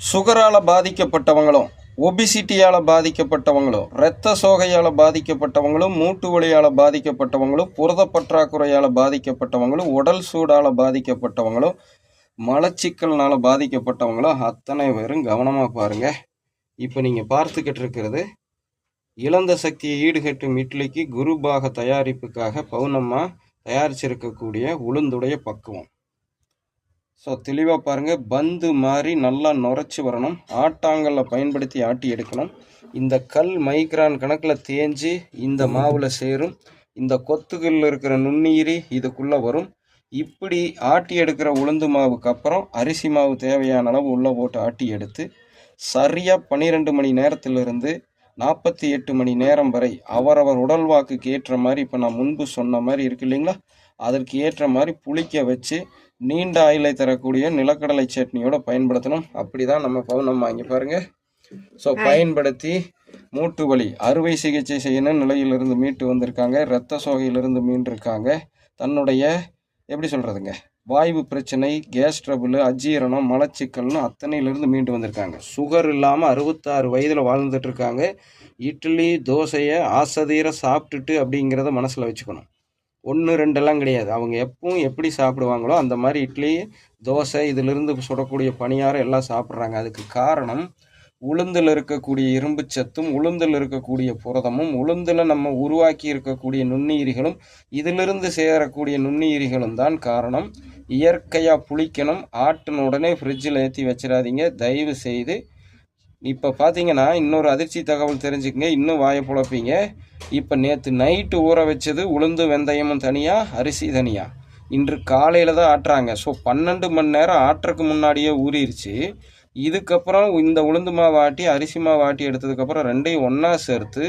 சுகரால் பாதிக்கப்பட்டவங்களும் ஒபிசிட்டியால் பாதிக்கப்பட்டவங்களும் இரத்த சோகையால் பாதிக்கப்பட்டவங்களும் மூட்டு வலியால் பாதிக்கப்பட்டவங்களும் புரத பற்றாக்குறையால் பாதிக்கப்பட்டவங்களும் உடல் சூடால் பாதிக்கப்பட்டவங்களும் மலச்சிக்கல்னால் பாதிக்கப்பட்டவங்களும் அத்தனை பேரும் கவனமாக பாருங்க. இப்போ நீங்கள் பார்த்துக்கிட்டு இருக்கிறது இழந்த சக்தியை ஈடுகட்டும் இட்லிக்கு குருபாக தயாரிப்புக்காக பௌர்ணம்மா தயாரிச்சிருக்கக்கூடிய உளுந்துடைய பக்குவம். ஸோ தெளிவாக பாருங்கள் பந்து மாதிரி நல்லா நுரைச்சி வரணும். ஆட்டாங்கல்ல பயன்படுத்தி ஆட்டி எடுக்கணும். இந்த கல் மைக்ரான் கணக்கில் தேஞ்சு இந்த மாவில் சேரும். இந்த கொத்துகளில் இருக்கிற நுண்ணீரி இதுக்குள்ளே வரும். இப்படி ஆட்டி எடுக்கிற உளுந்து மாவுக்கு அப்புறம் அரிசி மாவு தேவையான அளவு உள்ளே போட்டு ஆட்டி எடுத்து சரியாக பன்னிரெண்டு மணி நேரத்திலிருந்து நாற்பத்தி எட்டு மணி நேரம் வரை அவரவர் உடல் வாக்குக்கு ஏற்ற மாதிரி இப்போ நான் முன்பு சொன்ன மாதிரி இருக்கு இல்லைங்களா? அதற்கு ஏற்ற மாதிரி புளிக்க வச்சு நீண்ட ஆயுளை தரக்கூடிய நிலக்கடலை சட்னியோட பயன்படுத்தணும். அப்படி தான் நம்ம பவுனம் வாங்கி பாருங்க. ஸோ பயன்படுத்தி மூட்டு வலி அறுவை சிகிச்சை செய்யணும் நிலையிலிருந்து மீட்டு வந்திருக்காங்க. இரத்த சோகையிலிருந்து மீண்டிருக்காங்க. தன்னுடைய எப்படி சொல்கிறதுங்க வாய்வு பிரச்சனை கேஸ் ட்ரபுள் அஜீரணம் மலச்சிக்கல்னு அத்தனையிலிருந்து மீண்டு வந்திருக்காங்க. சுகர் இல்லாமல் அறுபத்தாறு வயதில் வாழ்ந்துட்டு இருக்காங்க. இட்லி தோசையை ஆசதீர சாப்பிட்டுட்டு அப்படிங்கிறத மனசில் வச்சுக்கணும். ஒன்று ரெண்டெல்லாம் கிடையாது. அவங்க எப்பவும் எப்படி சாப்பிடுவாங்களோ அந்த மாதிரி இட்லி தோசை இதிலிருந்து சுடக்கூடிய பணியாரம் எல்லாம் சாப்பிட்றாங்க. அதுக்கு காரணம் உளுந்தில் இருக்கக்கூடிய இரும்பு சத்தும் உளுந்தில் இருக்கக்கூடிய புரதமும் உளுந்தில் நம்ம உருவாக்கி இருக்கக்கூடிய நுண்ணுயிரிகளும் இதிலிருந்து சேரக்கூடிய நுண்ணுயிரிகளும் தான் காரணம். இயற்கையாக புளிக்கணும். ஆட்டின உடனே ஃப்ரிட்ஜில் ஏற்றி வச்சிடாதீங்க. தயவு செய்து இப்போ பார்த்தீங்கன்னா இன்னொரு அதிர்ச்சி தகவல் தெரிஞ்சுக்கங்க. இன்னும் வாயை புழப்பீங்க. இப்போ நேற்று நைட்டு ஊற வச்சது உளுந்து வெந்தயமும் தனியாக அரிசி தனியாக இன்று காலையில் தான் ஆட்டுறாங்க. ஸோ பன்னெண்டு மணி நேரம் ஆட்டுறதுக்கு முன்னாடியே ஊறிடுச்சு இதுக்கப்புறம் இந்த உளுந்து மாவு ஆட்டி அரிசி மாவு ஆட்டி எடுத்ததுக்கப்புறம் ரெண்டையும் ஒன்றா சேர்த்து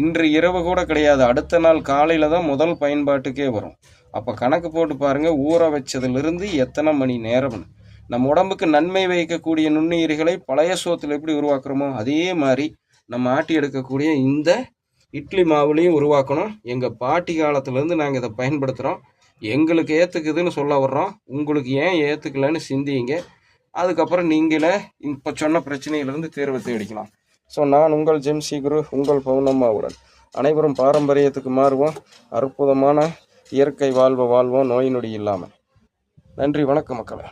இன்று இரவு கூட கிடையாது. அடுத்த நாள் காலையில் தான் முதல் பயன்பாட்டுக்கே வரும். அப்போ கணக்கு போட்டு பாருங்கள் ஊற வச்சதுலேருந்து எத்தனை மணி நேரம்னு நம்ம உடம்புக்கு நன்மை வைக்கக்கூடிய நுண்ணுயிரிகளை பழைய சோத்தில் எப்படி உருவாக்குறோமோ அதே மாதிரி நம்ம ஆட்டி எடுக்கக்கூடிய இந்த இட்லி மாவுலையும் உருவாக்கணும். எங்கள் பாட்டி காலத்துலேருந்து நாங்கள் இதை பயன்படுத்துகிறோம் எங்களுக்கு ஏற்றுக்குதுன்னு சொல்ல வர்றோம். உங்களுக்கு ஏன் ஏற்றுக்கலன்னு சிந்திங்க. அதுக்கப்புறம் நீங்களே இப்போ சொன்ன பிரச்சனையிலிருந்து தேர்வு தேடிக்கலாம். ஸோ நான் உங்கள் ஜெம்சி குரு உங்கள் பௌர்ணம்மாவுடன் அனைவரும் பாரம்பரியத்துக்கு மாறுவோம். அற்புதமான இயற்கை வாழ்வை வாழ்வோம். நோய் நொடி இல்லாமல். நன்றி வணக்கம் மக்களை.